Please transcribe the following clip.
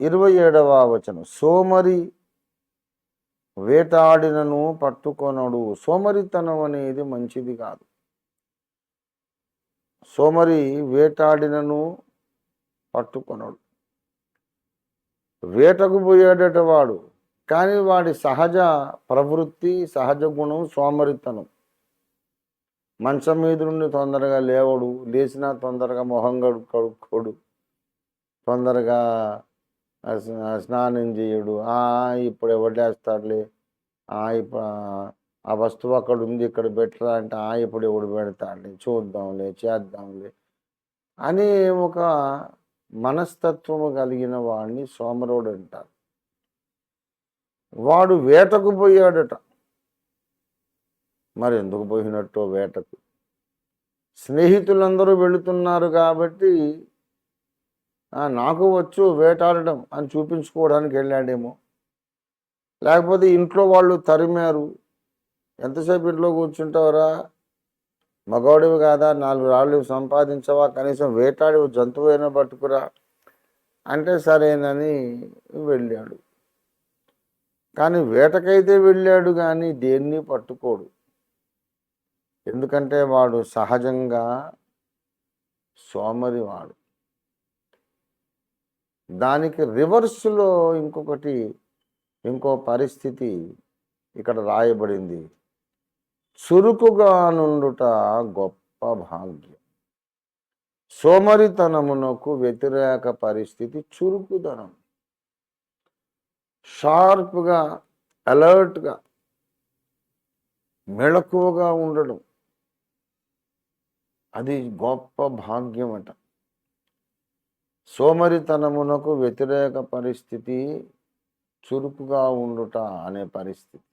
ఇరవై ఏడవ వచనం. సోమరి వేటాడినను పట్టుకొనడు. సోమరితనం అనేది మంచిది కాదు. సోమరి వేటాడినను పట్టుకొనడు. వేటకు పోయాడట వాడు. కానీ వాడి సహజ ప్రవృత్తి సహజ గుణం సోమరితనం. మంచం మీద నుండి తొందరగా లేవడు. లేచినా తొందరగా మొహం కడుక్కోడు తొందరగా స్నానం చేయడు. ఆ ఇప్పుడు వడ్లేస్తాడులే ఆ ఇప్పుడు ఆ వస్తువు అక్కడ ఉంది ఇక్కడ పెట్టరా అంటే ఆ ఇప్పుడు ఎవడు పెడతాడులే? చూద్దాంలే చేద్దాంలే అని ఒక మనస్తత్వము కలిగిన వాడిని సోమరుడు అంటారు. వాడు వేటకు పోయాడట. మరి ఎందుకు పోయినట్టు వేటకు? స్నేహితులందరూ వెళుతున్నారు కాబట్టి నాకు వచ్చు వేటాడడం అని చూపించుకోవడానికి వెళ్ళాడేమో. లేకపోతే ఇంట్లో వాళ్ళు తరిమారు. ఎంతసేపు ఇంట్లో కూర్చుంటావరా? మగవాడివి కాదా? నాలుగు రాళ్ళు సంపాదించవా? కనీసం వేటాడి ఓ జంతువు అయినా పట్టుకురా అంటే సరేనని వెళ్ళాడు. కానీ వేటకైతే వెళ్ళాడు కానీ దేన్ని పట్టుకోడు. ఎందుకంటే వాడు సహజంగా సోమరివాడు. దానికి రివర్స్లో ఇంకొకటి ఇంకో పరిస్థితి ఇక్కడ రాయబడింది. చురుకుగా నుండుట గొప్ప భాగ్యం. సోమరితనమునకు వ్యతిరేక పరిస్థితి చురుకుదనం. షార్ప్గా అలర్ట్గా మెళకువగా ఉండడం. అది గొప్ప భాగ్యం అట సోమరితనమునకు వ్యతిరేక పరిస్థితి చురుకుగా ఉండుట అనే పరిస్థితి.